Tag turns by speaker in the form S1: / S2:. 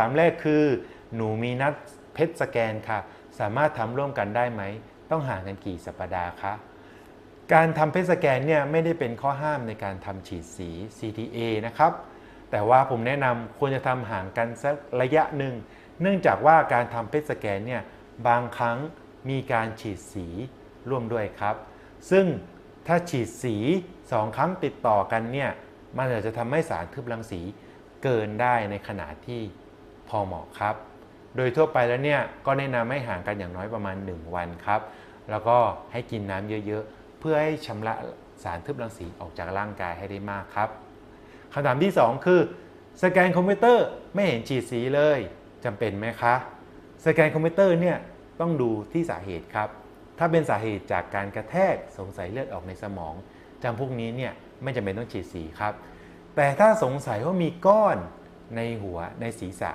S1: ถามแรกคือหนูมีนัดเพชรสแกนค่ะ สามารถทำร่วมกันได้ไหม ต้องห่างกันกี่สัปดาห์คะการทำเพชรสแกนเนี่ยไม่ได้เป็นข้อห้ามในการทำฉีดสี CTA นะครับ แต่ว่าผมแนะนำควรจะทำห่างกันสักระยะหนึ่ง เนื่องจากว่าการทำเพชรสแกนเนี่ยบางครั้งมีการฉีดสีร่วมด้วยครับ ซึ่งถ้าฉีดสี 2 ครั้งติดต่อกันเนี่ยมันอาจจะทำให้สารทึบรังสีเกินได้ในขนาดที่ พอเหมาะครับ โดยทั่วไปแล้วเนี่ยก็แนะนำให้ห่างกันอย่างน้อยประมาณ 1 วันครับ แล้วก็ให้กินน้ำเยอะๆ เพื่อให้ชำระสารทึบรังสีออกจากร่างกายให้ได้มากครับคำถามที่ 2 คือ สแกนคอมพิวเตอร์ไม่เห็นฉีดสีเลยจำเป็นไหมคะ สแกนคอมพิวเตอร์เนี่ยต้องดูที่สาเหตุครับ ถ้าเป็นสาเหตุจากการกระแทกสงสัยเลือดออกในสมองจำพวกนี้เนี่ยไม่จำเป็นต้องฉีดสีครับ แต่ถ้าสงสัยว่ามีก้อนในหัวในศีรษะ